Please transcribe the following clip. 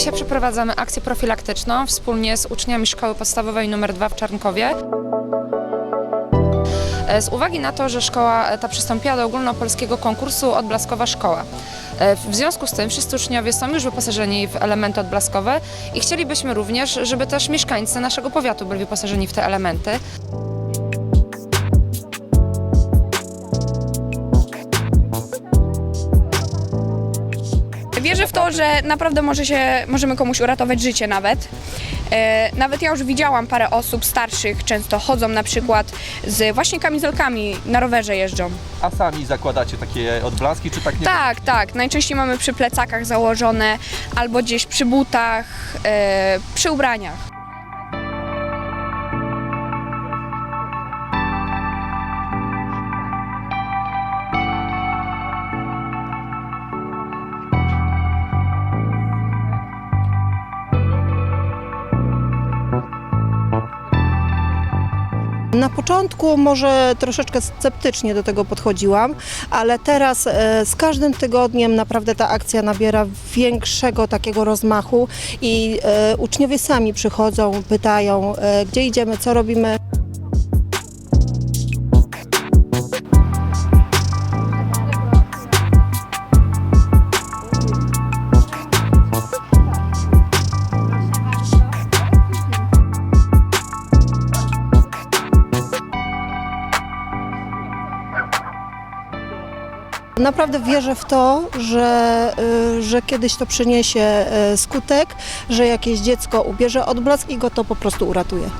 Dzisiaj przeprowadzamy akcję profilaktyczną wspólnie z uczniami szkoły podstawowej nr 2 w Czarnkowie. E, Z uwagi na to, że szkoła ta przystąpiła do ogólnopolskiego konkursu Odblaskowa Szkoła. E, W związku z tym wszyscy uczniowie są już wyposażeni w elementy odblaskowe i chcielibyśmy również, żeby też mieszkańcy naszego powiatu byli wyposażeni w te elementy. Wierzę w to, że naprawdę może się, możemy komuś uratować życie nawet. E, nawet ja już widziałam parę osób starszych, często chodzą na przykład z właśnie kamizelkami, na rowerze jeżdżą. A sami zakładacie takie odblaski, czy tak nie? Tak, tak, najczęściej mamy przy plecakach założone albo gdzieś przy butach, e, przy ubraniach. Na początku może troszeczkę sceptycznie do tego podchodziłam, ale teraz e, z każdym tygodniem naprawdę ta akcja nabiera większego takiego rozmachu i e, uczniowie sami przychodzą, pytają, e, gdzie idziemy, co robimy. Naprawdę wierzę w to, że, y, że kiedyś to przyniesie e, skutek, że jakieś dziecko ubierze odblask i go to po prostu uratuje.